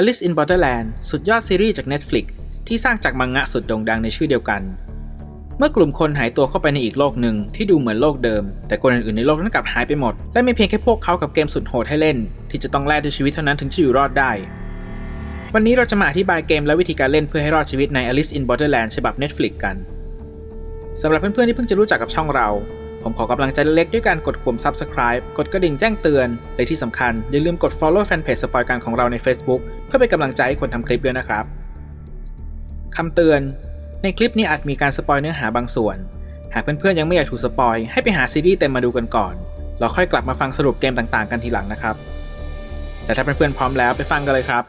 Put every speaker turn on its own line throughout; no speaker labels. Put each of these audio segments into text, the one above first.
Alice in Borderland สุดยอดซีรีส์จาก Netflix ที่สร้างจากมังงะสุดโด่งดังในชื่อเดียวกัน เมื่อกลุ่มคนหายตัวเข้าไปในอีกโลกหนึ่งที่ดูเหมือนโลกเดิม แต่คนอื่นๆในโลกนั้นกลับหายไปหมด และมีเพียงแค่พวกเขากับเกมสุดโหดให้เล่น ที่จะต้องแลกด้วยชีวิตเท่านั้นถึงจะอยู่รอดได้ วันนี้เราจะมาอธิบายเกมและวิธีการเล่นเพื่อให้รอดชีวิตใน Alice in Borderland ฉบับ Netflix กันสำหรับเพื่อนๆที่เพิ่งจะรู้จักกับช่องเรา ผมขอกำลังใจเล็กๆด้วยการกดปุ่ม subscribe กดกระดิ่งแจ้งเตือน และที่สำคัญ อย่าลืมกด follow fanpage สปอยการของเราใน Facebook เพื่อเป็นกำลังใจให้คนทำคลิปด้วยนะครับคำเตือน ในคลิปนี้อาจมีการสปอยเนื้อหาบางส่วน หากเพื่อนๆยังไม่อยากถูกสปอยให้ไปหาซีรีส์เต็มมาดูกันก่อนเราค่อยกลับมาฟังสรุปเกมต่างๆ กันทีหลังนะครับ แต่ถ้าเพื่อนๆพร้อมแล้วไปฟังกันเลยครับ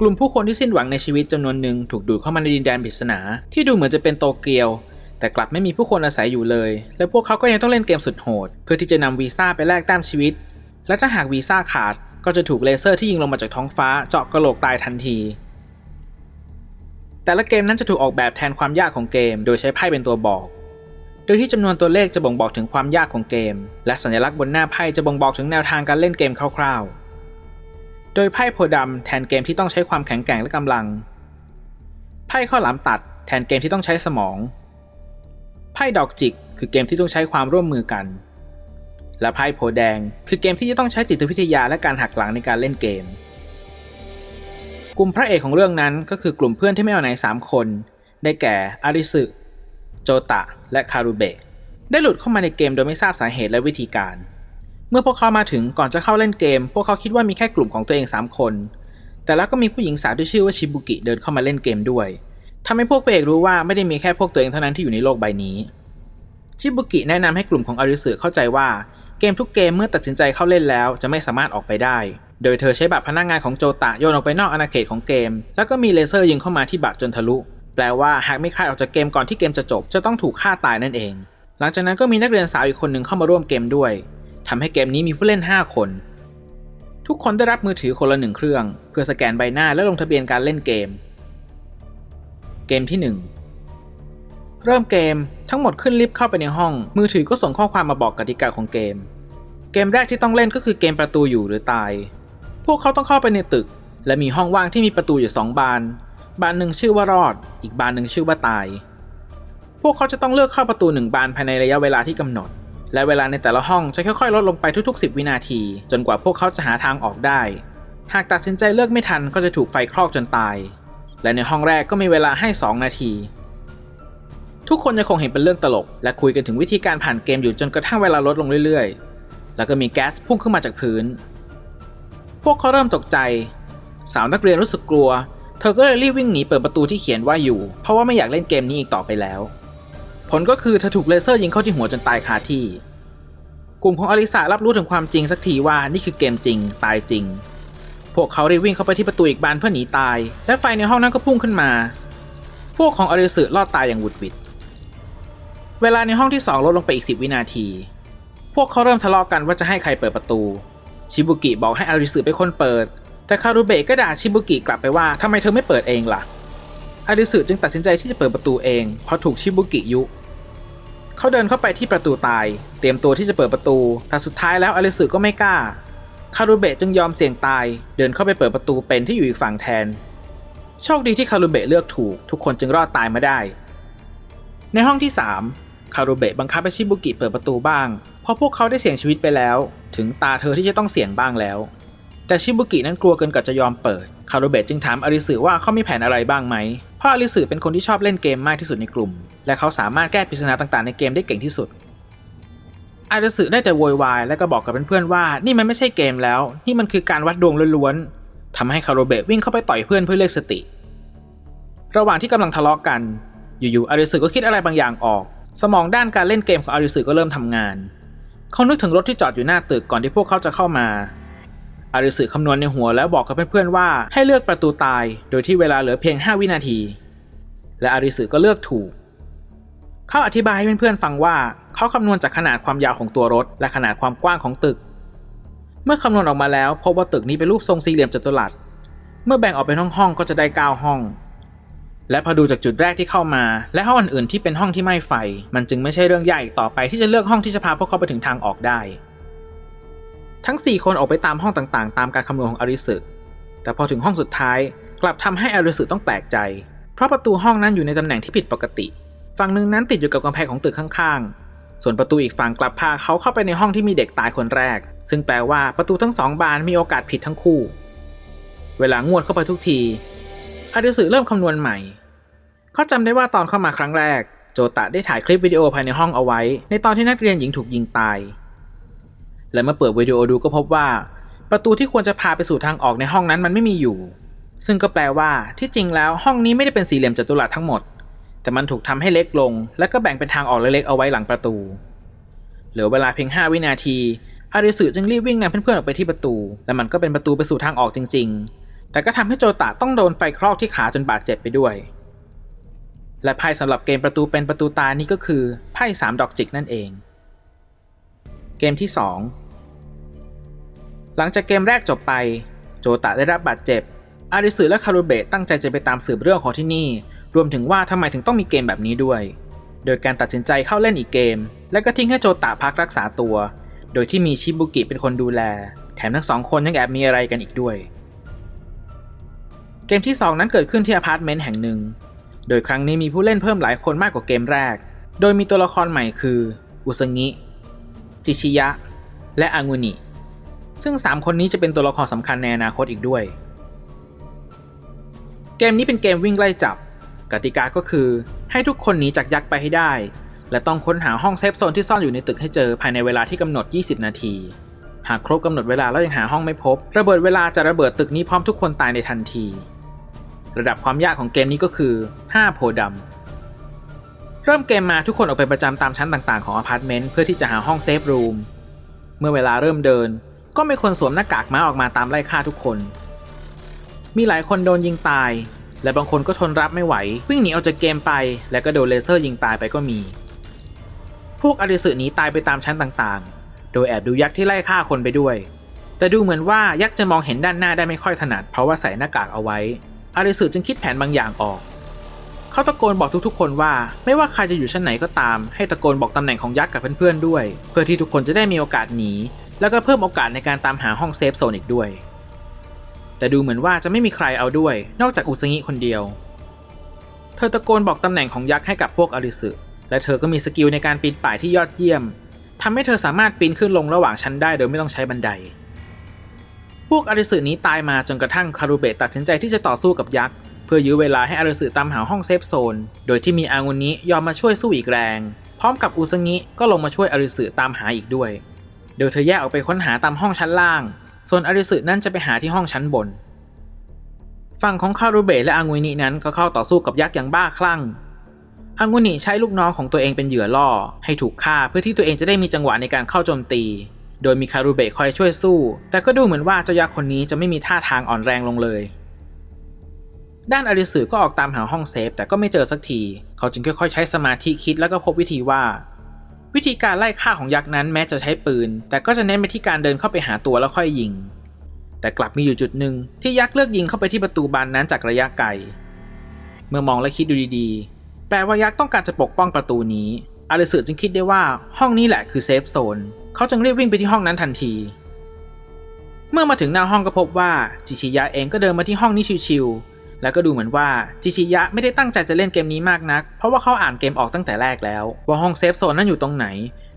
กลุ่มผู้คนที่สิ้นหวังในชีวิตจำนวนหนึ่งถูกดูดเข้ามาในดินแดนปริศนา ที่ดูเหมือนจะเป็นโตเกียว แต่กลับไม่มีผู้คนอาศัยอยู่เลย และพวกเขาก็ยังต้องเล่นเกมสุดโหด เพื่อที่จะนำวีซ่าไปแลกแต้มชีวิต และถ้าหากวีซ่าขาดก็จะถูกเลเซอร์ที่ยิงลงมาจากท้องฟ้าเจาะกระโหลกตายทันที แต่ละเกมนั้นจะถูกออกแบบแทนความยากของเกม โดยใช้ไพ่เป็นตัวบอก โดยที่จำนวนตัวเลขจะบ่งบอกถึงความยากของเกม และสัญลักษณ์บนหน้าไพ่จะบ่งบอกถึงแนวทางการเล่นเกมคร่าวๆ โดยไพ่โพดำแทนเกมที่ต้องใช้ความแข็งแกร่งและกำลัง ไพ่ข้าวหลามตัดแทนเกมที่ต้องใช้สมอง ไพ่ดอกจิก คือเกมที่ต้องใช้ความร่วมมือกัน และไพ่โพแดง คือเกมที่จะต้องใช้จิตวิทยาและการหักหลังในการเล่นเกม กลุ่มพระเอกของเรื่องนั้นก็คือกลุ่มเพื่อนที่ไม่เอาไหนสามคน ได้แก่อาริสึโจตะ และคารุเบะได้หลุดเข้ามาในเกมโดยไม่ทราบสาเหตุและวิธีการ เมื่อพวกเขามาถึงก่อนจะเข้าเล่นเกม พวกเขาคิดว่ามีแค่กลุ่มของตัวเอง 3 คน แต่แล้วก็มีผู้หญิงสาวที่ชื่อว่าชิบุกิเดินเข้ามาเล่นเกมด้วยทำให้พวกพระเอกรู้ว่าไม่ได้มีแค่พวกตัวเองเท่านั้นที่อยู่ในโลกใบนี้ชิบุกิแนะนำให้กลุ่มของอาริสึเข้าใจว่าเกมทุกเกมเมื่อตัดสินใจเข้าเล่นแล้วจะไม่สามารถออกไปได้ โดยเธอใช้บัตรพนักงานของโจตะโยนออกไปนอกอาณาเขตของเกม แล้วก็มีเลเซอร์ยิงเข้ามาที่บัตรจนทะลุ แปลว่าหากไม่คลายออกจากเกมก่อนที่เกมจะจบ จะต้องถูกฆ่าตายนั่นเอง หลังจากนั้นก็มีนักเรียนสาวอีกคนหนึ่งเข้ามาร่วมเกมด้วย ทำให้เกมนี้มีผู้เล่น 5 คน ทุกคนได้รับมือถือคนละหนึ่งเครื่อง เพื่อสแกนใบหน้าและลงทะเบียนการเล่นเกม เกมที่ 1 เริ่มเกมทั้งหมดขึ้นลิฟต์เข้าไปในห้อง มือถือก็ส่งข้อความมาบอกกติกาของเกม เกมแรกที่ต้องเล่นก็คือเกมประตูอยู่หรือตาย พวกเขาต้องเข้าไปในตึก และมีห้องว่างที่มีประตูอยู่สองบาน บานหนึ่งชื่อว่ารอด อีกบานหนึ่งชื่อว่าตาย พวกเขาจะต้องเลือกเข้าประตูหนึ่งบานภายในระยะเวลาที่กำหนด และเวลาในแต่ละห้องจะค่อยๆ ลดลงไปทุก ๆ 10 วินาที จนกว่าพวกเขาจะหาทางออกได้ หากตัดสินใจเลือกไม่ทันก็จะถูกไฟคลอกจนตาย และในห้องแรกก็มีเวลาให้ 2 นาที ทุกคนยังคงเห็นเป็นเรื่องตลก และคุยกันถึงวิธีการผ่านเกมอยู่จนกระทั่งเวลาลดลงเรื่อยๆ แล้วก็มีแก๊สพุ่งขึ้นมาจากพื้น พวกเขาเริ่มตกใจ สาวนักเรียนรู้สึกกลัว เธอก็เลยรีบวิ่งหนีเปิดประตูที่เขียนว่าอยู่ เพราะว่าไม่อยากเล่นเกมนี้อีกต่อไปแล้ว ผลก็คือเธอถูกเลเซอร์ยิงเข้าที่หัวจนตายคาที่ กลุ่มของอลิสารับรู้ถึงความจริงสักทีว่านี่คือเกมจริง ตายจริง พวกเขารีบวิ่งเข้าไปที่ประตูอีกบานเพื่อหนีตาย และไฟในห้องนั้นก็พุ่งขึ้นมา พวกของอริสึรอดตายอย่างหวุดหวิด เวลาในห้องที่สองลดลงไปอีก10วินาที พวกเขาเริ่มทะเลาะกันว่าจะให้ใครเปิดประตู ชิบุกิบอกให้อาริสึเป็นคนเปิด แต่คารุเบะก็ด่าชิบุกิกลับไปว่าทำไมเธอไม่เปิดเองล่ะ อาริสึจึงตัดสินใจที่จะเปิดประตูเอง เพราะถูกชิบุกิยุ เขาเดินเข้าไปที่ประตูตาย เตรียมตัวที่จะเปิดประตู แต่สุดท้ายแล้วอาริสึก็ไม่กล้า คารุเบะจึงยอมเสี่ยงตาย เดินเข้าไปเปิดประตูเป็นที่อยู่อีกฝั่งแทน โชคดีที่คารุเบะเลือกถูก ทุกคนจึงรอดตายมาได้ ในห้องที่ 3 คารุเบะบังคับให้ชิบุกิเปิดประตูบ้าง เพราะพวกเขาได้เสี่ยงชีวิตไปแล้ว ถึงตาเธอที่จะต้องเสี่ยงบ้างแล้ว แต่ชิบุกินั้นกลัวเกินกว่าจะยอมเปิด คารุเบะจึงถามอาริสึว่าเขามีแผนอะไรบ้างไหม พราะอาริสึเป็นคนที่ชอบเล่นเกมมากที่สุดในกลุ่ม และเขาสามารถแก้ปริศนาต่างๆในเกมได้เก่งที่สุดอาริสึได้แต่โวยวายและก็บอกกับเพื่อนๆว่า นี่มันไม่ใช่เกมแล้ว นี่มันคือการวัดดวงล้วนๆทำให้คารุเบะวิ่งเข้าไปต่อยเพื่อนเพื่อเรียกสติ ระหว่างที่กำลังทะเลาะกัน อยู่ๆอาริสึก็คิดอะไรบางอย่างออก สมองด้านการเล่นเกมของอาริสึก็เริ่มทำงาน เขานึกถึงรถที่จอดอยู่หน้าตึกก่อนที่พวกเขาจะเข้ามา อาริสึคำนวณในหัวแล้วบอกกับเพื่อนๆว่าให้เลือกประตูตาย โดยที่เวลาเหลือเพียง 5 วินาที และอาริสึก็เลือกถูก เขาอธิบายให้เพื่อนๆฟังว่าเขาคำนวณจากขนาดความยาวของตัวรถ และขนาดความกว้างของตึก เมื่อคำนวณออกมาแล้วพบว่าตึกนี้เป็นรูปทรงสี่เหลี่ยมจัตุรัส เมื่อแบ่งออกเป็นห้องๆก็จะได้ 9 ห้อง และพอดูจากจุดแรกที่เข้ามา และห้องอื่นๆที่เป็นห้องที่ไม่ไฟ มันจึงไม่ใช่เรื่องยากอีกต่อไปที่จะเลือกห้องที่จะพาพวกเขาไปถึงทางออกได้ ทั้ง 4 คนออกไปตามห้องต่างๆ ตามการคำนวณของอาริสึแต่พอถึงห้องสุดท้ายกลับทำให้อาริสึต้องแปลกใจ เพราะประตูห้องนั้นอยู่ในตำแหน่งที่ผิดปกติ ฝั่งหนึ่งนั้นติดอยู่กับกำแพงของตึกข้างๆ ส่วนประตูอีกฝั่งกลับพาเขาเข้าไปในห้องที่มีเด็กตายคนแรก ซึ่งแปลว่าประตูทั้งสองบานมีโอกาสผิดทั้งคู่ เวลางวดเข้าไปทุกทีอาริสึเริ่มคำนวณใหม่ เขาจำได้ว่าตอนเข้ามาครั้งแรก โจตะได้ถ่ายคลิปวิดีโอภายในห้องเอาไว้ ในตอนที่นักเรียนหญิงถูกยิงตาย และเมื่อเปิดวิดีโอดูก็พบว่า ประตูที่ควรจะพาไปสู่ทางออกในห้องนั้นมันไม่มีอยู่ ซึ่งก็แปลว่าที่จริงแล้วห้องนี้ไม่ได้เป็นสี่เหลี่ยมจัตุรัสทั้งหมด แต่มันถูกทำให้เล็กลง และก็แบ่งเป็นทางออกเล็กๆเอาไว้หลังประตู เหลือเวลาเพียง 5 วินาทีอาริสึจึงรีบวิ่งนำเพื่อนๆออกไปที่ประตู และมันก็เป็นประตูไปสู่ทางออกจริง ๆ แต่ก็ทำให้โจตะต้องโดนไฟคลอกที่ขาจนบาดเจ็บไปด้วย และไพ่สำหรับเกมประตูเป็นประตูตานี่ก็คือไพ่สามดอกจิกนั่นเอง เกมที่ 2 หลังจากเกมแรกจบไป โจตะได้รับบาดเจ็บ อาริสึและคารุเบะตั้งใจจะไปตามสืบเรื่องของที่นี่ รวมถึงว่าทำไมถึงต้องมีเกมแบบนี้ด้วย โดยการตัดสินใจเข้าเล่นอีกเกม และก็ทิ้งให้โจตะพักรักษาตัว โดยที่มีชิบุกิเป็นคนดูแล แถมทั้งสองคนยังแอบมีอะไรกันอีกด้วย เกมที่ 2 นั้นเกิดขึ้นที่อพาร์ตเมนต์แห่งหนึ่ง โดยครั้งนี้มีผู้เล่นเพิ่มหลายคนมากกว่าเกมแรก โดยมีตัวละครใหม่คืออุซงิจิชิยะ และอางุนิ ซึ่ง 3 คนนี้จะเป็นตัวละครสำคัญในอนาคตอีกด้วย เกมนี้เป็นเกมวิ่งไล่จับ กติกาก็คือ ให้ทุกคนหนีจากยักษ์ไปให้ได้ และต้องค้นหาห้องเซฟโซนที่ซ่อนอยู่ในตึกให้เจอภายในเวลาที่กำหนด 20 นาที หากครบกำหนดเวลาแล้วยังหาห้องไม่พบ ระเบิดเวลาจะระเบิดตึกนี้พร้อมทุกคนตายในทันที ระดับความยากของเกมนี้ก็คือ 5 โพธิ์ดำเริ่มเกมมาทุกคนออกไปประจำตามชั้นต่างๆของอพาร์ตเมนต์เพื่อที่จะหาห้องเซฟรูม เมื่อเวลาเริ่มเดิน ก็มีคนสวมหน้ากากม้าออกมาตามไล่ฆ่าทุกคน มีหลายคนโดนยิงตาย และบางคนก็ทนรับไม่ไหว วิ่งหนีออกจากเกมไป และก็โดนเลเซอร์ยิงตายไปก็มี พวกอริสึหนีตายไปตามชั้นต่างๆ โดยแอบดูยักษ์ที่ไล่ฆ่าคนไปด้วย แต่ดูเหมือนว่ายักษ์จะมองเห็นด้านหน้าได้ไม่ค่อยถนัด เพราะว่าใส่หน้ากากเอาไว้อาริสึจึงคิดแผนบางอย่างออก เขาตะโกนบอกทุกๆ คนว่า ไม่ว่าใครจะอยู่ชั้นไหนก็ตาม ให้ตะโกนบอกตำแหน่งของยักษ์กับเพื่อนๆด้วย เพื่อที่ทุกคนจะได้มีโอกาสหนี แล้วก็เพิ่มโอกาสในการตามหาห้องเซฟโซนอีกด้วย แต่ดูเหมือนว่าจะไม่มีใครเอาด้วย นอกจากอุซงิคนเดียว เธอตะโกนบอกตำแหน่งของยักษ์ให้กับพวกอริสึและเธอก็มีสกิลในการปีนป่ายที่ยอดเยี่ยมทำให้เธอสามารถปีนขึ้นลงระหว่างชั้นได้โดยไม่ต้องใช้บันได พวกอริสึนี้ตายมาจนกระทั่งคารุเบะตัดสินใจที่จะต่อสู้กับยักษ์เพื่อยื้อเวลาให้อริสึตามหาห้องเซฟโซน โดยที่มีอางุนิยอมมาช่วยสู้อีกแรง พร้อมกับอุซงิก็ลงมาช่วยอริสึตามหาอีกด้วย โดยเธอแยกออกไปค้นหาตามห้องชั้นล่าง ส่วนอริสึนั่นจะไปหาที่ห้องชั้นบน ฝั่งของคารุเบะและอางุนินั้นก็เข้าต่อสู้กับยักษ์อย่างบ้าคลั่งอางุนิใช้ลูกน้องของตัวเองเป็นเหยื่อล่อ ให้ถูกฆ่าเพื่อที่ตัวเองจะได้มีจังหวะในการเข้าโจมตี โดยมีคารุเบะคอยช่วยสู้ แต่ก็ดูเหมือนว่าเจ้ายักษ์คนนี้จะไม่มีท่าทางอ่อนแรงลงเลย ด้านอาริสึก็ออกตามหาห้องเซฟแต่ก็ไม่เจอสักที เขาจึงค่อยๆ ใช้สมาธิคิดแล้วก็พบวิธีว่า วิธีการไล่ฆ่าของยักษ์นั้นแม้จะใช้ปืน แต่ก็จะเน้นไปที่การเดินเข้าไปหาตัวแล้วค่อยยิง แต่กลับมีอยู่จุดหนึ่งที่ยักษ์เลือกยิงเข้าไปที่ประตูบานนั้นจากระยะไกล เมื่อมองและคิดดูดีๆ แปลว่ายักษ์ต้องการจะปกป้องประตูนี้ อาริสึจึงคิดได้ว่าห้องนี้แหละคือเซฟโซน เขาจึงรีบวิ่งไปที่ห้องนั้นทันที เมื่อมาถึงหน้าห้องก็พบว่าจิชิยะเองก็เดินมาที่ห้องนี้ชิวๆ แล้วก็ดูเหมือนว่าจิชิยะไม่ได้ตั้งใจจะเล่นเกมนี้มากนัก เพราะว่าเขาอ่านเกมออกตั้งแต่แรกแล้ว ว่าห้องเซฟโซนนั้นอยู่ตรงไหน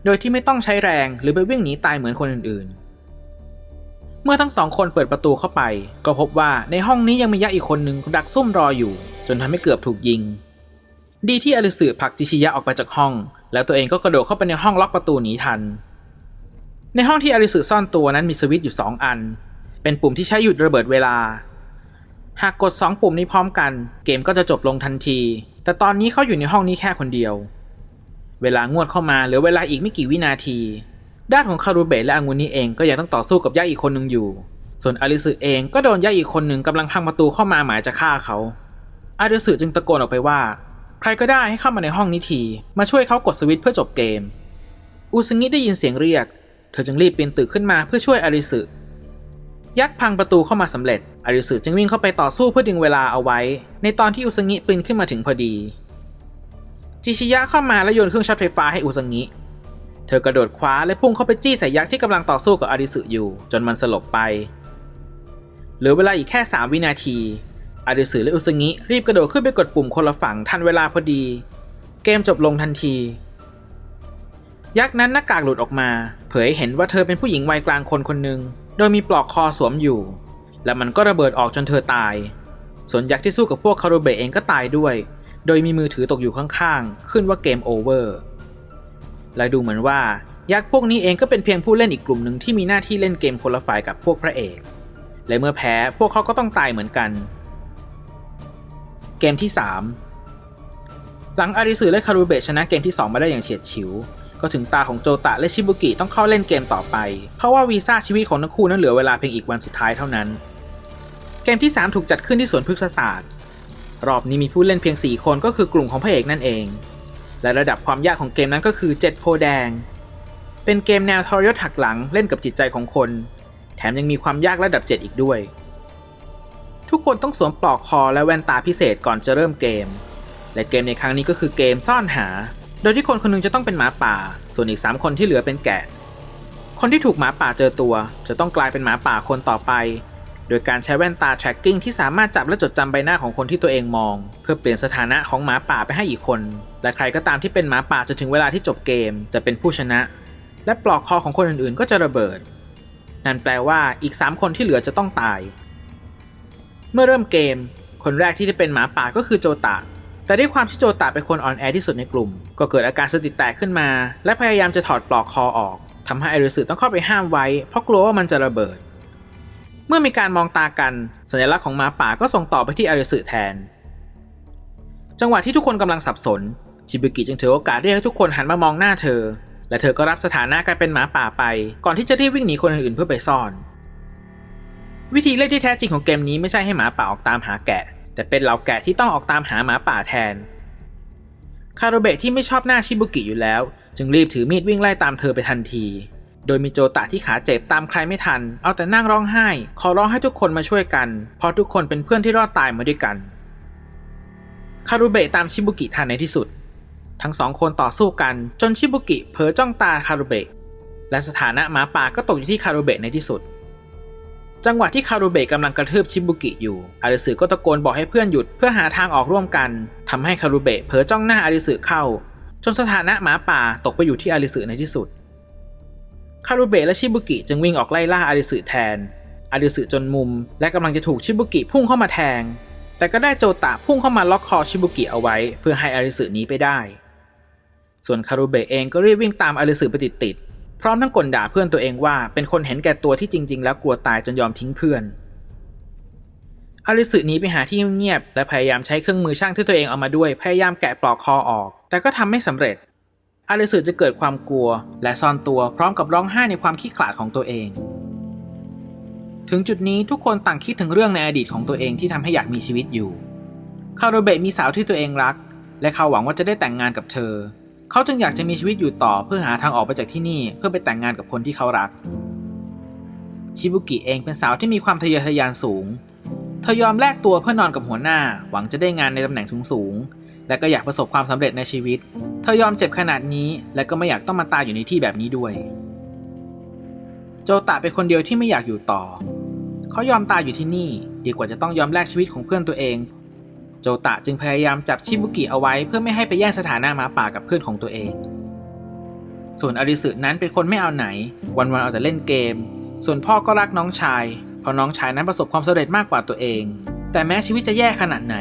โดยที่ไม่ต้องใช้แรงหรือไปวิ่งหนีตายเหมือนคนอื่นๆ เมื่อทั้งสองคนเปิดประตูเข้าไป ก็พบว่าในห้องนี้ยังมียักษ์อีกคนหนึ่งดักซุ่มรออยู่ จนทำให้เกือบถูกยิง ดีที่อลิสึผลักจิชิยะออกไปจากห้อง แล้วตัวเองก็กระโดดเข้าไปในห้องล็อกประตูหนีทัน ในห้องที่อลิสึซ่อนตัวนั้นมีสวิตช์อยู่ 2 อัน เป็นปุ่มที่ใช้หยุดระเบิดเวลา หากกด 2 ปุ่มนี้พร้อมกัน เกมก็จะจบลงทันที แต่ตอนนี้เขาอยู่ในห้องนี้แค่คนเดียว เวลางวดเข้ามาเหลือเวลาอีกไม่กี่วินาที ด้านของคารุเบะและอังุนิเองก็ยังต้องต่อสู้กับยักษ์อีกคนหนึ่งอยู่ ส่วนอาริสึเองก็โดนยักษ์อีกคนหนึ่งกำลังพังประตูเข้ามาหมายจะฆ่าเขา อาริสึจึงตะโกนออกไปว่า ใครก็ได้ให้เข้ามาในห้องนี้ที มาช่วยเขากดสวิตช์เพื่อจบเกม อุซงิได้ยินเสียงเรียก เธอจึงรีบปีนตึกขึ้นมาเพื่อช่วยอาริสึ ยักษ์พังประตูเข้ามาสำเร็จ อาริสึจึงวิ่งเข้าไปต่อสู้เพื่อดึงเวลาเอาไว้ ในตอนที่อุซงิปีนขึ้นมาถึงพอดี จิชิยะเข้ามาและโยนเครื่องช็อตไฟฟ้าให้อุซงิเธอกระโดดคว้าและพุ่งเข้าไปจี้ใส่ยักษ์ที่กำลังต่อสู้กับอาริสึอยู่ จนมันสลบไป เหลือเวลาอีกแค่ 3 วินาที อาริสึและอุซงิรีบกระโดดขึ้นไปกดปุ่มคนละฝั่งทันเวลาพอดี เกมจบลงทันที ยักษ์นั้นหน้ากากหลุดออกมา เผยเห็นว่าเธอเป็นผู้หญิงวัยกลางคนคนหนึ่ง โดยมีปลอกคอสวมอยู่ และมันก็ระเบิดออกจนเธอตาย ส่วนยักษ์ที่สู้กับพวกคารุเบะเองก็ตายด้วย โดยมีมือถือตกอยู่ข้างๆ ขึ้นว่าเกมโอเวอร์ และดูเหมือนว่ายักษ์พวกนี้เองก็เป็นเพียงผู้เล่นอีกกลุ่มหนึ่งที่มีหน้าที่เล่นเกมคนละฝ่ายกับพวกพระเอก และเมื่อแพ้พวกเขาก็ต้องตายเหมือนกัน เกมที่ 3 หลังอาริสึและคารุเบะชนะเกมที่ 2 มาได้อย่างเฉียดฉิว ก็ถึงตาของโจตะและชิบุกิต้องเข้าเล่นเกมต่อไป เพราะว่าวีซ่าชีวิตของทั้งคู่นั้นเหลือเวลาเพียงอีกวันสุดท้ายเท่านั้น เกมที่ 3 ถูกจัดขึ้นที่สวนพฤกษศาสตร์ รอบนี้มีผู้เล่นเพียง 4 คนก็คือกลุ่มของพระเอกนั่นเอง และระดับความยากของเกมนั้นก็คือ 7 โพแดง เป็นเกมแนวทรยศหักหลังเล่นกับจิตใจของคน แถมยังมีความยากระดับ 7 อีกด้วย ทุกคนต้องสวมปลอกคอและแว่นตาพิเศษก่อนจะเริ่มเกม และเกมในครั้งนี้ก็คือเกมซ่อนหา โดยที่คนคนหนึงจะต้องเป็นหมาป่า ส่วนอีก 3 คนที่เหลือเป็นแกะ คนที่ถูกหมาป่าเจอตัว จะต้องกลายเป็นหมาป่าคนต่อไป โดยการใช้แว่นตา tracking ที่สามารถจับและจดจำใบหน้าของคนที่ตัวเองมอง เพื่อเปลี่ยนสถานะของหมาป่าไปให้อีกคน และใครก็ตามที่เป็นหมาป่าจนถึงเวลาที่จบเกม จะเป็นผู้ชนะ และปลอกคอของคนอื่นๆ ก็จะระเบิด นั่นแปลว่าอีก 3 คนที่เหลือจะต้องตาย เมื่อเริ่มเกม คนแรกที่ได้เป็นหมาป่าก็คือโจตะ แต่ด้วยความที่โจตะเป็นคนอ่อนแอที่สุดในกลุ่ม ก็เกิดอาการสติแตกขึ้นมา และพยายามจะถอดปลอกคอออกทำให้ไอริสึต้องเข้าไปห้ามไว้ เพราะกลัวว่ามันจะระเบิด เมื่อมีการมองตากัน สัญลักษณ์ของหมาป่าก็ส่งต่อไปที่ไอริสึแทน จังหวะที่ทุกคนกำลังสับสน ชิบุกิจึงถือโอกาสเรียกให้ทุกคนหันมามองหน้าเธอ และเธอก็รับสถานะกลายเป็นหมาป่าไป ก่อนที่จะรีบวิ่งหนีคนอื่นๆเพื่อไปซ่อน วิธีเล่นที่แท้จริงของเกมนี้ไม่ใช่ให้หมาป่าออกตามหาแกะ แต่เป็นเหล่าแกะที่ต้องออกตามหาหมาป่าแทน คาโรเบะที่ไม่ชอบหน้าชิบุกิอยู่แล้ว จึงรีบถือมีดวิ่งไล่ตามเธอไปทันที โดยมีโจตะที่ขาเจ็บตามใครไม่ทัน เอาแต่นั่งร้องไห้ ขอร้องให้ทุกคนมาช่วยกัน เพราะทุกคนเป็นเพื่อนที่รอดตายมาด้วยกัน คารุเบะตามชิบุกิทันในที่สุด ทั้งสองคนต่อสู้กันจนชิบุกิเผลอจ้องตาคารุเบะและสถานะหมาป่าก็ตกอยู่ที่คารุเบะในที่สุด จังหวะที่คารุเบะกำลังกระทืบชิบุกิอยู่ อาริสึก็ตะโกนบอกให้เพื่อนหยุดเพื่อหาทางออกร่วมกันทำให้คารุเบะเผลอจ้องหน้าอาริสึเข้า จนสถานะหมาป่าตกไปอยู่ที่อาริสึในที่สุด คารุเบะและชิบุกิจึงวิ่งออกไล่ล่าอาริสึแทน อาริสึจนมุม และกำลังจะถูกชิบุกิพุ่งเข้ามาแทง แต่ก็ได้โจตะพุ่งเข้ามาล็อกคอชิบุกิเอาไว้ เพื่อให้อาริสึหนีไปได้ ส่วนคารุเบะเองก็รีบวิ่งตามอาริสึไปติดๆ พร้อมทั้งกลด่าเพื่อนตัวเองว่าเป็นคนเห็นแก่ตัวที่จริง ๆ แล้วกลัวตายจนยอมทิ้งเพื่อนอาริสึหนีไปหาที่เงียบๆและพยายามใช้เครื่องมือช่างที่ตัวเองเอามาด้วย พยายามแกะปลอกคอออก แต่ก็ทำไม่สำเร็จอาริสึจะเกิดความกลัว และซ่อนตัวพร้อมกับร้องไห้ในความขี้ขลาดของตัวเอง ถึงจุดนี้ทุกคนต่างคิดถึงเรื่องในอดีตของตัวเองที่ทำให้อยากมีชีวิตอยู่คาโรเบะมีสาวที่ตัวเองรัก และเขาหวังว่าจะได้แต่งงานกับเธอ เขาจึงอยากจะมีชีวิตอยู่ต่อเพื่อหาทางออกไปจากที่นี่เพื่อไปแต่งงานกับคนที่เขารัก ชิบุกิเองเป็นสาวที่มีความทะเยอทะยานสูง เธอยอมแลกตัวเพื่อนอนกับหัวหน้า หวังจะได้งานในตำแหน่งสูงๆและก็อยากประสบความสำเร็จในชีวิต เธอยอมเจ็บขนาดนี้ และก็ไม่อยากต้องมาตายอยู่ในที่แบบนี้ด้วย โจตะเป็นคนเดียวที่ไม่อยากอยู่ต่อ เขายอมตายอยู่ที่นี่ ดีกว่าจะต้องยอมแลกชีวิตของเพื่อนตัวเอง โจตะจึงพยายามจับชิบุกิเอาไว้เพื่อไม่ให้ไปแย่งสถานะหมาป่ากับเพื่อนของตัวเอง ส่วนอาริสึนั้นเป็นคนไม่เอาไหน วันๆเอาแต่เล่นเกม ส่วนพ่อก็รักน้องชาย เพราะน้องชายนั้นประสบความสำเร็จมากกว่าตัวเอง แต่แม้ชีวิตจะแย่ขนาดไหน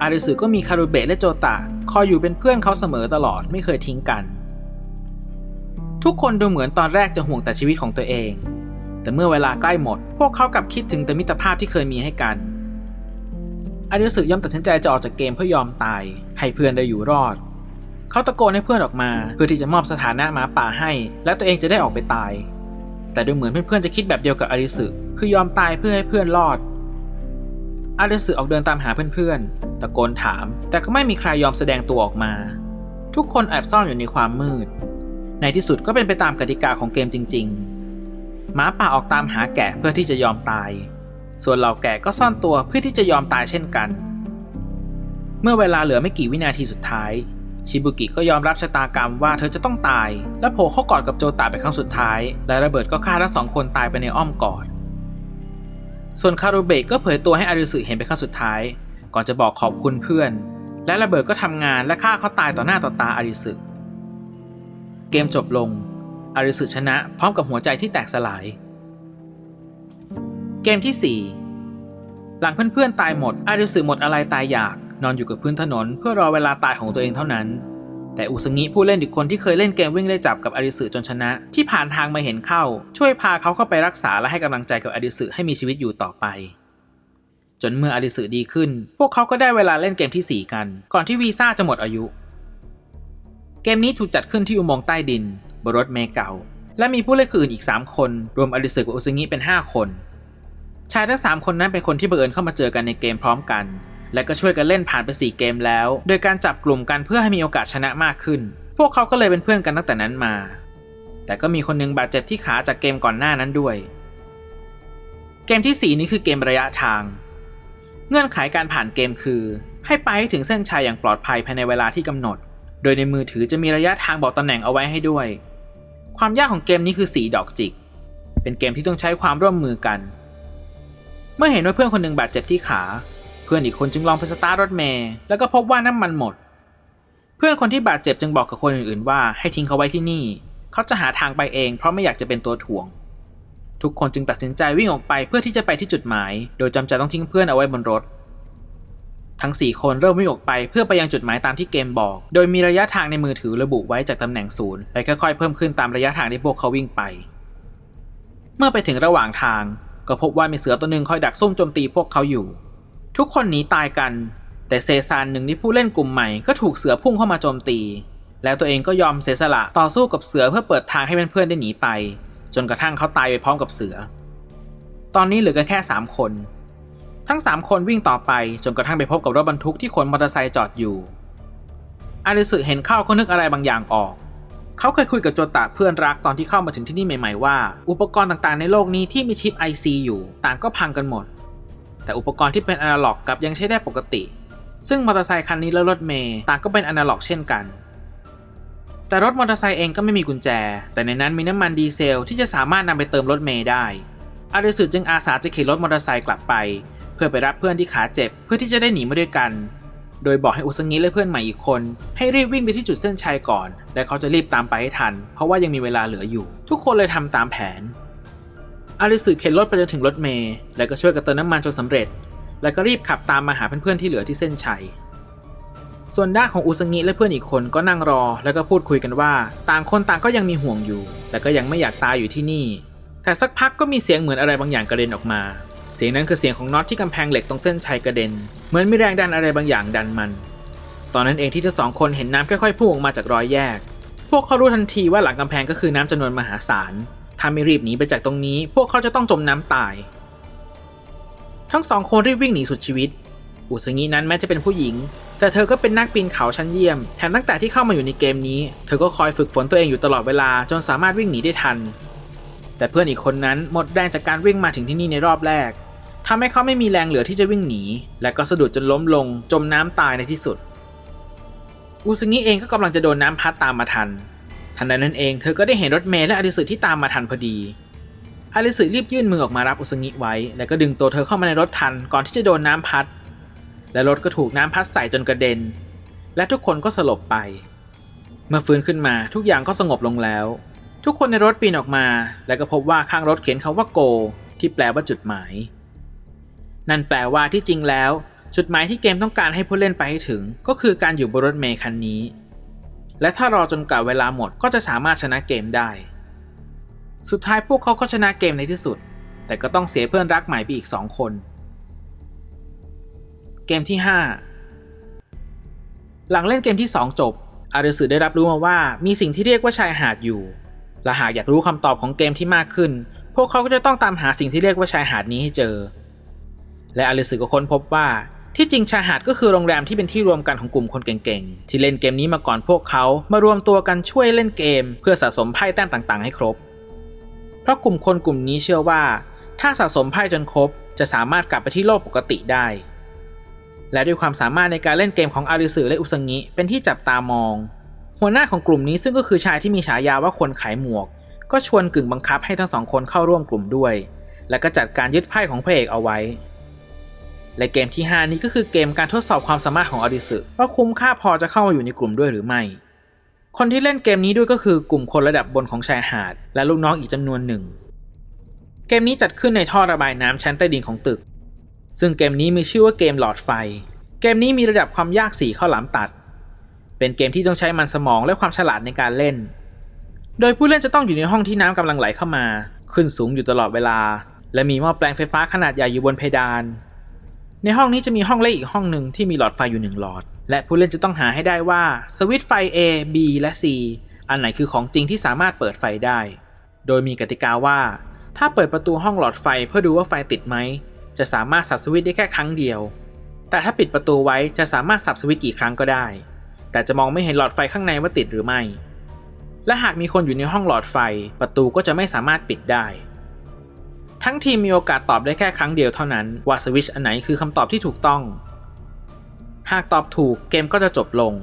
อาริสึก็มีคารุเบะและโจตะคอยอยู่เป็นเพื่อนเขาเสมอตลอดไม่เคยทิ้งกัน ทุกคนดูเหมือนตอนแรกจะห่วงแต่ชีวิตของตัวเอง แต่เมื่อเวลาใกล้หมด พวกเขากลับคิดถึงแต่มิตรภาพที่เคยมีให้กัน อาริสึย่อมตัดสินใจจะออกจากเกมเพื่อยอมตาย ให้เพื่อนได้อยู่รอด เขาตะโกนให้เพื่อนออกมา เพื่อที่จะมอบสถานะหมาป่าให้ และตัวเองจะได้ออกไปตาย แต่ดูเหมือนเพื่อนๆจะคิดแบบเดียวกับอาริสึคือยอมตายเพื่อให้เพื่อนรอด อาริสึออกเดินตามหาเพื่อนๆ ตะโกนถาม แต่ก็ไม่มีใครยอมแสดงตัวออกมา ทุกคนแอบซ่อนอยู่ในความมืด ในที่สุดก็เป็นไปตามกติกาของเกมจริง ๆหมาป่าออกตามหาแกะเพื่อที่จะยอมตาย ส่วนเหล่าแกะก็ซ่อนตัวเพื่อที่จะยอมตายเช่นกัน เมื่อเวลาเหลือไม่กี่วินาทีสุดท้าย ชิบุกิก็ยอมรับชะตากรรมว่าเธอจะต้องตาย และโผล่เข้ากอดกับโจตาเป็นครั้งสุดท้าย และระเบิดก็ฆ่าทั้งสองคนตายไปในอ้อมกอด ส่วนคารุเบะก็เผยตัวให้อาริสึเห็นเป็นครั้งสุดท้าย ก่อนจะบอกขอบคุณเพื่อน และระเบิดก็ทำงานและฆ่าเขาตายต่อหน้าต่อตาอาริสึเกมจบลงอาริสึชนะ พร้อมกับหัวใจที่แตกสลาย เกมที่ 4 หลังเพื่อนๆตายหมด อาริสึหมดอะไรตายอยาก นอนอยู่กับพื้นถนน เพื่อรอเวลาตายของตัวเองเท่านั้น แต่อุสงิผู้เล่นอีกคนที่เคยเล่นเกมวิ่งไล่จับกับอาริสึจนชนะ ที่ผ่านทางมาเห็นเข้า ช่วยพาเขาเข้าไปรักษาและให้กำลังใจกับอาริสึให้มีชีวิตอยู่ต่อไป จนเมื่ออาริสึดีขึ้น พวกเขาก็ได้เวลาเล่นเกมที่ 4 กัน ก่อนที่วีซ่าจะหมดอายุ เกมนี้ถูกจัดขึ้นที่อุโมงค์ใต้ดินบนรถเมเก่า และมีผู้เล่นคนอื่นอีก 3 คน รวมอาริสึกับอุซึงิเป็น 5 คน ชายทั้ง 3 คนนั้นเป็นคนที่บังเอิญเข้ามาเจอกันในเกมพร้อมกัน และก็ช่วยกันเล่นผ่านไป4เกมแล้ว โดยการจับกลุ่มกันเพื่อให้มีโอกาสชนะมากขึ้น พวกเขาก็เลยเป็นเพื่อนกันตั้งแต่นั้นมา แต่ก็มีคนหนึงบาดเจ็บที่ขาจากเกมก่อนหน้านั้นด้วย เกมที่ 4 นี้คือเกมระยะทาง เงื่อนไขการผ่านเกมคือ ให้ไปให้ถึงเส้นชัยอย่างปลอดภัยภายในเวลาที่กำหนด โดยในมือถือจะมีระยะทางบอกตำแหน่งเอาไว้ให้ด้วย ความยากของเกมนี้คือสีดอกจิก เป็นเกมที่ต้องใช้ความร่วมมือกัน เมื่อเห็นว่าเพื่อนคนหนึ่งบาดเจ็บที่ขา เพื่อนอีกคนจึงลองไปสตาร์ทรถเมล์แล้วก็พบว่าน้ำมันหมด เพื่อนคนที่บาดเจ็บจึงบอกกับคนอื่นๆ ว่าให้ทิ้งเขาไว้ที่นี่ เขาจะหาทางไปเองเพราะไม่อยากจะเป็นตัวถ่วง ทุกคนจึงตัดสินใจวิ่งออกไปเพื่อที่จะไปที่จุดหมาย โดยจำใจต้องทิ้งเพื่อนเอาไว้บนรถ ทั้ง 4 คนเริ่มวิ่งออกไปเพื่อไปยังจุดหมายตามที่เกมบอก โดยมีระยะทางในมือถือระบุไว้จากตำแหน่งศูนย์และค่อยๆเพิ่มขึ้นตามระยะทางที่พวกเขาวิ่งไป เมื่อไปถึงระหว่างทาง ก็พบว่ามีเสือตัวหนึ่งคอยดักซุ่มโจมตีพวกเขาอยู่ ทุกคนหนีตายกัน แต่เซซานหนึ่งในผู้เล่นกลุ่มใหม่ก็ถูกเสือพุ่งเข้ามาโจมตี แล้วตัวเองก็ยอมเสียสละต่อสู้กับเสือเพื่อเปิดทางให้เพื่อนๆได้หนีไป จนกระทั่งเขาตายไปพร้อมกับเสือ ตอนนี้เหลือกันแค่ 3 คน ทั้ง 3 คนวิ่งต่อไปจนกระทั่งไปพบกับรถบรรทุกที่ขนมอเตอร์ไซค์จอดอยู่อาริสึเห็นเข้าก็นึกอะไรบางอย่างออก เขาเคยคุยกับโจตะเพื่อนรักตอนที่เข้ามาถึงที่นี่ใหม่ๆว่า อุปกรณ์ต่างๆในโลกนี้ที่มีชิป IC อยู่ต่างก็พังกันหมด แต่อุปกรณ์ที่เป็นอนาล็อกกับยังใช้ได้ปกติ ซึ่งมอเตอร์ไซคันนี้และรถเมย์ต่างก็เป็นอนาล็อกเช่นกัน แต่รถมอเตอร์ไซค์เองก็ไม่มีกุญแจ แต่ในนั้นมีน้ำมันดีเซลที่จะสามารถนำไปเติมรถเมย์ได้อาริสึจึงอาสาจะขี่รถมอเตอร์ไซค์กลับไป เพื่อไปรับเพื่อนที่ขาเจ็บเพื่อที่จะได้หนีมาด้วยกัน โดยบอกให้อุสงิและเพื่อนใหม่อีกคน ให้รีบวิ่งไปที่จุดเส้นชัยก่อน และเขาจะรีบตามไปให้ทัน เพราะว่ายังมีเวลาเหลืออยู่ ทุกคนเลยทำตามแผน อาริสึเข็นรถไปจนถึงรถเมล์และก็ช่วยกันเติมน้ำมันจนสำเร็จ แล้วก็รีบขับตามมาหาเพื่อนๆที่เหลือที่เส้นชัย ส่วนด้านของอุสงิและเพื่อนอีกคนก็นั่งรอ แล้วก็พูดคุยกันว่า ต่างคนต่างก็ยังมีห่วงอยู่ และก็ยังไม่อยากตายอยู่ที่นี่ แต่สักพักก็มีเสียงเหมือนอะไรบางอย่างกระเด็นออกมา เสียงนั้นคือเสียงของน็อตที่กำแพงเหล็กตรงเส้นชัยกระเด็น เหมือนมีแรงดันอะไรบางอย่างดันมัน ตอนนั้นเองที่ทั้งสองคนเห็นน้ำค่อยๆพุ่งออกมาจากรอยแยก พวกเขารู้ทันทีว่าหลังกำแพงก็คือน้ำจำนวนมหาศาล ถ้าไม่รีบหนีไปจากตรงนี้ พวกเขาจะต้องจมน้ำตาย ทั้งสองคนรีบวิ่งหนีสุดชีวิต อุสงินั้นแม้จะเป็นผู้หญิง แต่เธอก็เป็นนักปีนเขาชั้นเยี่ยม แถมตั้งแต่ที่เข้ามาอยู่ในเกมนี้ เธอก็คอยฝึกฝนตัวเองอยู่ตลอดเวลาจนสามารถวิ่งหนีได้ทัน แต่เพื่อนอีกคนนั้นหมดแรงจากการวิ่งมาถึงที่นี่ในรอบแรกทำให้เขาไม่มีแรงเหลือที่จะวิ่งหนี และก็สะดุดจนล้มลง จมน้ำตายในที่สุดอุสงิเองก็กำลังจะโดนน้ำพัดตามมาทัน ทันใดนั้นเองเธอก็ได้เห็นรถเมล์และอริสึที่ตามมาทันพอดีอริสึรีบยื่นมือออกมารับอุสงิไว้ แล้วก็ดึงตัวเธอเข้ามาในรถทันก่อนที่จะโดนน้ำพัด และรถก็ถูกน้ำพัดใส่จนกระเด็น และทุกคนก็สลบไป เมื่อฟื้นขึ้นมาทุกอย่างก็สงบลงแล้ว ทุกคนในรถปีนออกมา แล้วก็พบว่าข้างรถเขียนคำว่าโก ที่แปลว่าจุดหมาย นั่นแปลว่าที่จริงแล้ว จุดหมายที่เกมต้องการให้ผู้เล่นไปให้ถึง ก็คือการอยู่บนรถเมล์คันนี้ และถ้ารอจนกว่าเวลาหมดก็จะสามารถชนะเกมได้ สุดท้ายพวกเขาก็ชนะเกมในที่สุด แต่ก็ต้องเสียเพื่อนรักใหม่ไปอีกสองคน เกมที่ 5 หลังเล่นเกมที่ 2 จบอาริสึได้รับรู้มาว่ามีสิ่งที่เรียกว่าชายหาดอยู่ และหากอยากรู้คำตอบของเกมที่มากขึ้น พวกเขาก็จะต้องตามหาสิ่งที่เรียกว่าชายหาดนี้ให้เจอ และอาริสึก็ค้นพบว่าที่จริงชายหาดก็คือโรงแรมที่เป็นที่รวมกันของกลุ่มคนเก่งๆ ที่เล่นเกมนี้มาก่อนพวกเขามารวมตัวกันช่วยเล่นเกม เพื่อสะสมไพ่แต้มต่างๆ ให้ครบ เพราะกลุ่มคนกลุ่มนี้เชื่อว่า ถ้าสะสมไพ่จนครบ จะสามารถกลับไปที่โลกปกติได้ และด้วยความสามารถในการเล่นเกมของอาริสึและอุซงิเป็นที่จับตามอง หัวหน้าของกลุ่มนี้ซึ่งก็คือชายที่มีฉายาว่าคนขายหมวก ก็ชวนกึ่งบังคับให้ทั้งสองคนเข้าร่วมกลุ่มด้วย และก็จัดการยึดไพ่ของพระเอกเอาไว้ และเกมที่ 5 นี้ก็คือเกมการทดสอบความสามารถของอาริสึว่าคุ้มค่าพอจะเข้ามาอยู่ในกลุ่มด้วยหรือไม่ คนที่เล่นเกมนี้ด้วยก็คือกลุ่มคนระดับบนของชายหาด และลูกน้องอีกจำนวนหนึ่ง เกมนี้จัดขึ้นในท่อระบายน้ำชั้นใต้ดินของตึก ซึ่งเกมนี้มีชื่อว่าเกมหลอดไฟ เกมนี้มีระดับความยากสี่ข้าวหลามตัด เป็นเกมที่ต้องใช้มันสมองและความฉลาดในการเล่น โดยผู้เล่นจะต้องอยู่ในห้องที่น้ำกำลังไหลเข้ามา ขึ้นสูงอยู่ตลอดเวลา และมีหม้อแปลงไฟฟ้าขนาดใหญ่อยู่บนเพดาน ในห้องนี้จะมีห้องเล็กอีกห้องหนึ่งที่มีหลอดไฟอยู่หนึ่งหลอด และผู้เล่นจะต้องหาให้ได้ว่าสวิตช์ไฟ A B และ C อันไหนคือของจริงที่สามารถเปิดไฟได้ โดยมีกติกาว่า ถ้าเปิดประตูห้องหลอดไฟเพื่อดูว่าไฟติดไหมจะสามารถสับสวิตช์ได้แค่ครั้งเดียว แต่ถ้าปิดประตูไว้จะสามารถสับสวิตช์กี่ครั้งก็ได้ แต่จะมองไม่เห็นหลอดไฟข้างในว่าติดหรือไม่ และหากมีคนอยู่ในห้องหลอดไฟ ประตูก็จะไม่สามารถปิดได้ ทั้งทีมมีโอกาสตอบได้แค่ครั้งเดียวเท่านั้นว่าสวิตช์อันไหนคือคำตอบที่ถูกต้อง หากตอบถูกเกมก็จะจบลง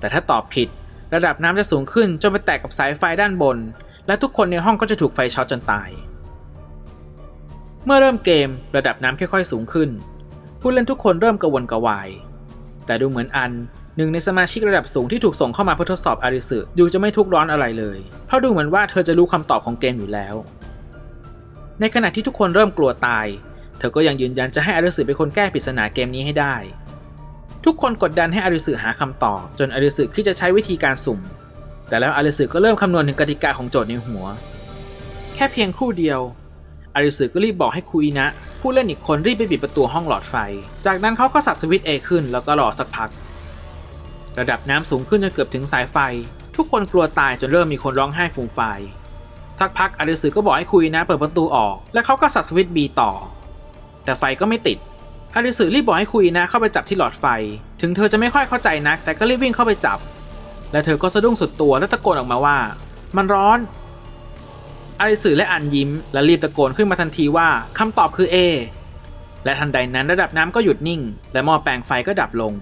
แต่ถ้าตอบผิด ระดับน้ำจะสูงขึ้นจนไปแตกกับสายไฟด้านบน และทุกคนในห้องก็จะถูกไฟช็อตจนตาย เมื่อเริ่มเกมระดับน้ำค่อยๆสูงขึ้นผู้เล่นทุกคนเริ่มกระวนกระวาย แต่ดูเหมือนอัน หนึ่งในสมาชิกระดับสูงที่ถูกส่งเข้ามาเพื่อทดสอบอาริสึดูจะไม่ทุกร้อนอะไรเลย เพราะดูเหมือนว่าเธอจะรู้คำตอบของเกมอยู่แล้ว ในขณะที่ทุกคนเริ่มกลัวตาย เธอก็ยังยืนยันจะให้อาริสึเป็นคนแก้ปริศนาเกมนี้ให้ได้ ทุกคนกดดันให้อาริสึหาคำตอบ จนอาริสึคิดจะใช้วิธีการสุ่ม แต่แล้วอาริสึก็เริ่มคำนวณถึงกติกาของโจทย์ในหัว แค่เพียงครู่เดียวอาริสึก็รีบบอกให้คุยนะผู้เล่นอีกคนรีบไปปิดประตูห้องหลอดไฟ จากนั้นเขาก็สับสวิตช์ A ขึ้นแล้วก็รอสักพัก ระดับน้ำสูงขึ้นจนเกือบถึงสายไฟ ทุกคนกลัวตายจนเริ่มมีคนร้องไห้ฟูมไฟายสักพักอาริสึก็บอกให้คุยนะเปิดประตูออก และเขาก็สับสวิตช์ B ต่อ แต่ไฟก็ไม่ติดอาริสึรีบบอกให้คุยนะเข้าไปจับที่หลอดไฟ ถึงเธอจะไม่ค่อยเข้าใจนัก แต่ก็รีบวิ่งเข้าไปจับ และเธอก็สะดุ้งสุดตัวและตะโกนออกมาว่า มันร้อนอาริสึและอันยิ้ม และรีบตะโกนขึ้นมาทันทีว่าคำตอบคือ A และทันใดนั้นระดับน้ำก็หยุดนิ่ง และหม้อแปลงไฟก็ดับลง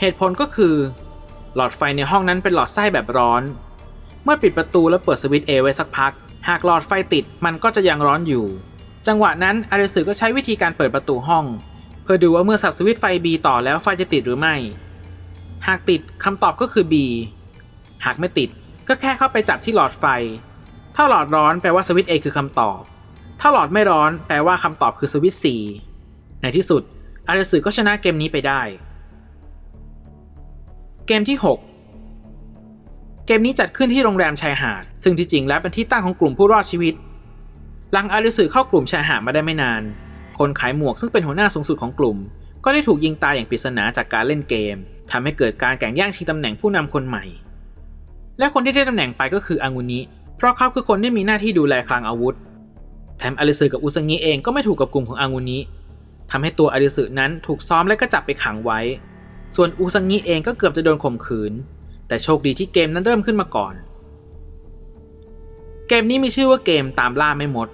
เหตุผลก็คือ หลอดไฟในห้องนั้นเป็นหลอดไส้แบบร้อน เมื่อปิดประตูแล้วเปิดสวิตช์ A ไว้สักพัก หากหลอดไฟติดมันก็จะยังร้อนอยู่ จังหวะนั้นอาริสึก็ใช้วิธีการเปิดประตูห้อง เพื่อดูว่าเมื่อสับสวิตช์ไฟ B ต่อแล้วไฟจะติดหรือไม่ หากติดคำตอบก็คือ B หากไม่ติดก็แค่เข้าไปจับที่หลอดไฟ ถ้าหลอดร้อนแปลว่าสวิตช์ A คือคำตอบ ถ้าหลอดไม่ร้อนแปลว่าคำตอบคือสวิตช์ C ในที่สุดอาริสึก็ชนะเกมนี้ไปได้ เกมที่ 6 เกมนี้จัดขึ้นที่โรงแรมชายหาด ซึ่งที่จริงแล้วเป็นที่ตั้งของกลุ่มผู้รอดชีวิต หลังอาริสึเข้ากลุ่มชายหาดมาได้ไม่นาน คนขายหมวกซึ่งเป็นหัวหน้าสูงสุดของกลุ่ม ก็ได้ถูกยิงตายอย่างปริศนาจากการเล่นเกมทำให้เกิดการแข่งแย่งชิงตำแหน่งผู้นำคนใหม่ และคนที่ได้ตำแหน่งไปก็คืออางูนิเพราะเขาคือคนที่มีหน้าที่ดูแลคลังอาวุธ แถมอาริสึกับอุซงิเองก็ไม่ถูกกับกลุ่มของอางูนิทำให้ตัวอาริสึนั้นถูกซ้อมและก็จับไปขังไว้ ส่วนอุซังิเองก็เกือบจะโดนข่มขืน แต่โชคดีที่เกมนั้นเริ่มขึ้นมาก่อน เกมนี้มีชื่อว่าเกมตามล่าไม่มด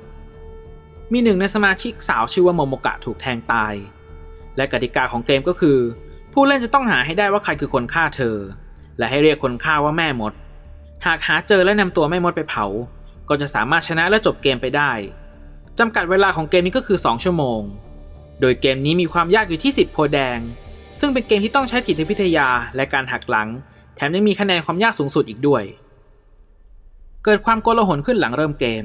มีหนึ่งในสมาชิกสาวชื่อว่าโมโมกะถูกแทงตาย และกติกาของเกมก็คือ ผู้เล่นจะต้องหาให้ได้ว่าใครคือคนฆ่าเธอ และให้เรียกคนฆ่าว่าแม่มด หากหาเจอและนำตัวแม่มดไปเผา ก็จะสามารถชนะและจบเกมไปได้จำกัดเวลาของเกมนี้ก็คือ 2 ชั่วโมง โดยเกมนี้มีความยากอยู่ที่ 10 โพแดง ซึ่งเป็นเกมที่ต้องใช้จิตวิทยาและการหักหลัง แถมยังมีคะแนนความยากสูงสุดอีกด้วย เกิดความโกลาหลขึ้นหลังเริ่มเกม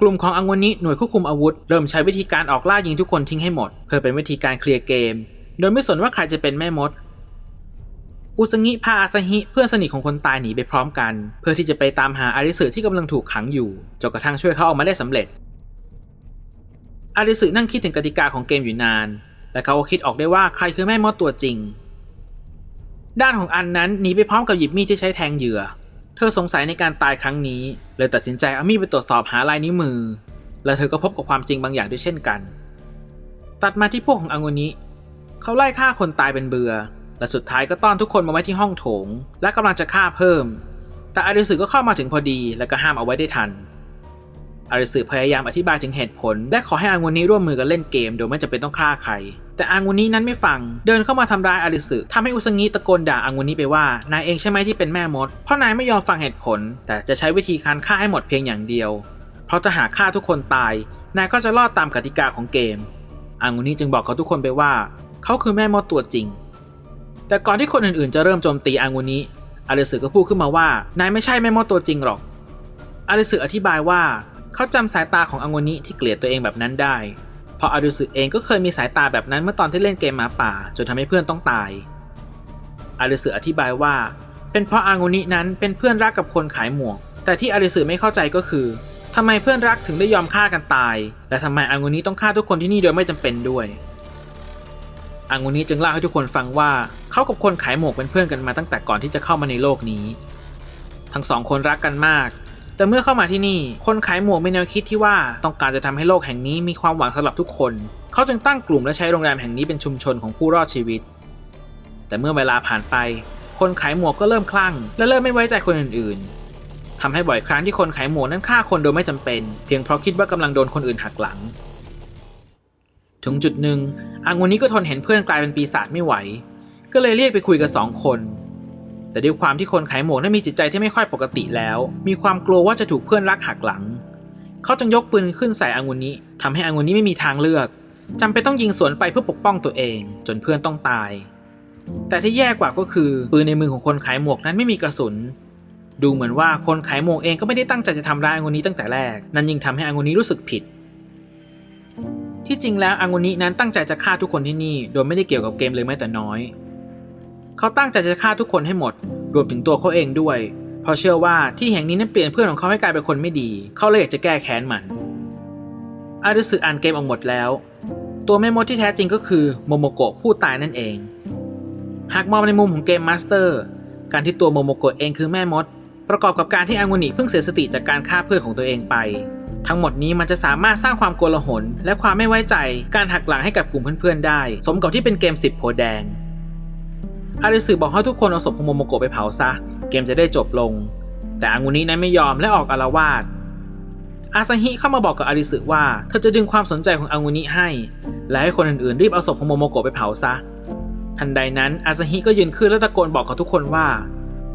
กลุ่มของอังวนิหน่วยควบคุมอาวุธ เริ่มใช้วิธีการออกล่ายิงทุกคนทิ้งให้หมด เพื่อเป็นวิธีการเคลียร์เกม โดยไม่สนว่าใครจะเป็นแม่มด อุสงิพาอาซาฮิเพื่อนสนิทของคนตายหนีไปพร้อมกัน เพื่อที่จะไปตามหาอาริสึที่กำลังถูกขังอยู่จนกระทั่งช่วยเขาออกมาได้สำเร็จอาริสึนั่งคิดถึงกติกาของเกมอยู่นาน และเขาก็คิดออกได้ว่าใครคือแม่มดตัวจริง ด้านของอันนั้นหนีไปพร้อมกับหยิบมีดที่ใช้แทงเหยื่อ เธอสงสัยในการตายครั้งนี้เลยตัดสินใจเอามีดไปตรวจสอบหาลายนิ้วมือ และเธอก็พบกับความจริงบางอย่างด้วยเช่นกัน ตัดมาที่พวกของอังวนิเขาไล่ฆ่าคนตายเป็นเบือ และสุดท้ายก็ต้อนทุกคนมาไว้ที่ห้องโถง และกำลังจะฆ่าเพิ่ม แต่อาริสึก็เข้ามาถึงพอดีและก็ห้ามเอาไว้ได้ทัน อาริสึพยายามอธิบายถึงเหตุผล และขอให้อางุนี้ร่วมมือกันเล่นเกม โดยไม่จำเป็นต้องฆ่าใคร แต่อางุนี้นั้นไม่ฟัง เดินเข้ามาทำร้ายอาริสึทำให้อุซงิตะโกนด่าอางุนี้ไปว่านายเองใช่ไหมที่เป็นแม่มด เพราะนายไม่ยอมฟังเหตุผล แต่จะใช้วิธีการฆ่าให้หมดเพียงอย่างเดียว เพราะถ้าหากฆ่าทุกคนตาย นายก็จะรอดตามกติกาของเกมอางุนี้จึงบอกเขาทุกคนไปว่า เขาคือแม่มดตัวจริง แต่ก่อนที่คนอื่นๆ จะเริ่มโจมตีอางุนี้อาริสึก็พูดขึ้นมาว่านายไม่ใช่แม่มดตัวจริงหรอกอาริสึอธิบายว่า เขาจำสายตาของอางุนิที่เกลียดตัวเองแบบนั้นได้ เพราะอาริสึเองก็เคยมีสายตาแบบนั้นเมื่อตอนที่เล่นเกมหมาป่า จนทำให้เพื่อนต้องตาย อาริสึอธิบายว่า เป็นเพราะอางุนินั้นเป็นเพื่อนรักกับคนขายหมวก แต่ที่อาริสึไม่เข้าใจก็คือทำไมเพื่อนรักถึงได้ยอมฆ่ากันตาย และทำไมอางุนิต้องฆ่าทุกคนที่นี่โดยไม่จำเป็นด้วยอางุนิจึงเล่าให้ทุกคนฟังว่าเขากับคนขายหมวกเป็นเพื่อนกันมาตั้งแต่ก่อนที่จะเข้ามาในโลกนี้ ทั้งสองคนรักกันมาก แต่เมื่อเข้ามาที่นี่ คนขายหมวกมีแนวคิดที่ว่าต้องการจะทำให้โลกแห่งนี้มีความหวังสำหรับทุกคน เขาจึงตั้งกลุ่มและใช้โรงแรมแห่งนี้เป็นชุมชนของผู้รอดชีวิต แต่เมื่อเวลาผ่านไป คนขายหมวกก็เริ่มคลั่ง และเริ่มไม่ไว้ใจคนอื่นๆทำให้บ่อยครั้งที่คนขายหมวกนั้นฆ่าคนโดยไม่จำเป็น เพียงเพราะคิดว่ากำลังโดนคนอื่นหักหลัง ถึงจุดหนึ่งอางุนี้ก็ทนเห็นเพื่อนกลายเป็นปีศาจไม่ไหว ก็เลยเรียกไปคุยกับสองคน แต่ด้วยความที่คนขายหมวกนั้นมีจิตใจที่ไม่ค่อยปกติแล้ว มีความกลัวว่าจะถูกเพื่อนรักหักหลัง เขาจึงยกปืนขึ้นใส่อางุนนี้ทำให้อางุนนี้ไม่มีทางเลือกจำเป็นต้องยิงสวนไปเพื่อปกป้องตัวเอง จนเพื่อนต้องตาย แต่ที่แย่กว่าก็คือปืนในมือของคนขายหมวกนั้นไม่มีกระสุน ดูเหมือนว่าคนขายหมวกเองก็ไม่ได้ตั้งใจจะทำร้ายอางุนนี้ตั้งแต่แรก นั่นยิ่งทำให้อางุนนี้รู้สึกผิดที่จริงแล้วอางุนี้นั้นตั้งใจจะฆ่าทุกคนที่นี่ โดยไม่ได้เกี่ยวกับเกมเลยแม้แต่น้อย เขาตั้งใจจะฆ่าทุกคนให้หมด รวมถึงตัวเขาเองด้วย เพราะเชื่อว่าที่แห่งนี้นั้นเปลี่ยนเพื่อนของเขาให้กลายเป็นคนไม่ดี เขาเลยอยากจะแก้แค้นมัน อาริสึอ่านเกมออกหมดแล้ว ตัวแม่มดที่แท้จริงก็คือโมโมโกะผู้ตายนั่นเอง หากมองในมุมของเกมมาสเตอร์ การที่ตัวโมโมโกะเองคือแม่มด ประกอบกับการที่อางุนิเพิ่งเสียสติจากการฆ่าเพื่อนของตัวเองไปทั้งหมดนี้มันจะสามารถสร้างความโกลาหล และความไม่ไว้ใจ การหักหลังให้กับกลุ่มเพื่อนๆได้ สมกับที่เป็นเกม 10 โพแดง อาริสึบอกให้ทุกคนเอาศพของโมโมโกะไปเผาซะ เกมจะได้จบลง แต่อางุนินั้นไม่ยอมและออกอารวาสอาซาฮิเข้ามาบอกกับอาริสึว่าเธอจะดึงความสนใจของอางุนิให้ และให้คนอื่นๆ รีบเอาศพของโมโมโกะไปเผาซะ ทันใดนั้นอาซาฮิก็ยืนขึ้นและตะโกนบอกกับทุกคนว่า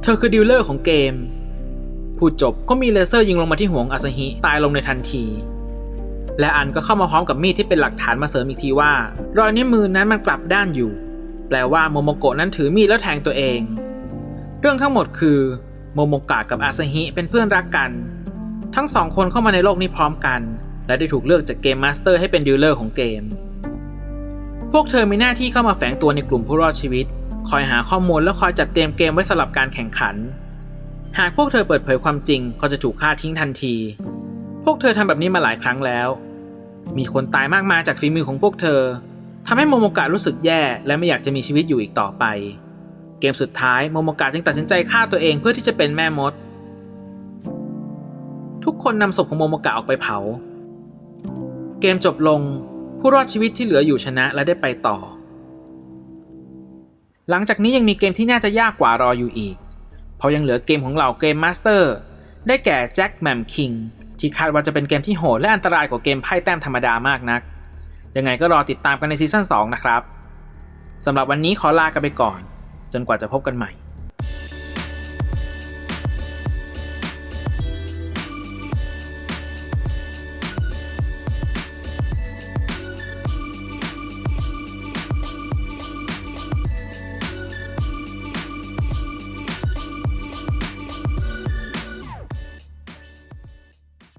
เธอคือดีลเลอร์ของเกม พูดจบก็มีเลเซอร์ยิงลงมาที่หัวของอาซาฮิตายลงในทันทีและอันก็เข้ามาพร้อมกับมีดที่เป็นหลักฐานมาเสริมอีกทีว่า รอยนิ้วมือนั้นมันกลับด้านอยู่ แปลว่าโมโมโกะนั้นถือมีดแล้วแทงตัวเอง เรื่องทั้งหมดคือโมโมกะกับอาซาฮิเป็นเพื่อนรักกัน ทั้งสองคนเข้ามาในโลกนี้พร้อมกัน และได้ถูกเลือกจากเกมมาสเตอร์ให้เป็นดีลเลอร์ของเกม พวกเธอมีหน้าที่เข้ามาแฝงตัวในกลุ่มผู้รอดชีวิต คอยหาข้อมูลและคอยจัดเตรียมเกมไว้สำหรับการแข่งขัน หากพวกเธอเปิดเผยความจริงก็จะถูกฆ่าทิ้งทันที พวกเธอทำแบบนี้มาหลายครั้งแล้ว มีคนตายมากมายจากฝีมือของพวกเธอ ทำให้โมโมกะรู้สึกแย่และไม่อยากจะมีชีวิตอยู่อีกต่อไป เกมสุดท้ายโมโมกะจึงตัดสินใจฆ่าตัวเองเพื่อที่จะเป็นแม่มด ทุกคนนำศพของโมโมกะออกไปเผา เกมจบลงผู้รอดชีวิตที่เหลืออยู่ชนะและได้ไปต่อ หลังจากนี้ยังมีเกมที่น่าจะยากกว่ารออยู่อีก เพราะยังเหลือเกมของเหล่าเกมมาสเตอร์ ได้แก่แจ็คแมมคิงที่คาดว่าจะเป็นเกมที่โหดและอันตรายกว่าเกมไพ่แต้มธรรมดามากนัก ยังไงก็รอติดตามกันในซีซั่น2นะครับสำหรับวันนี้ขอลากันไปก่อน จนกว่าจะพบกันใหม่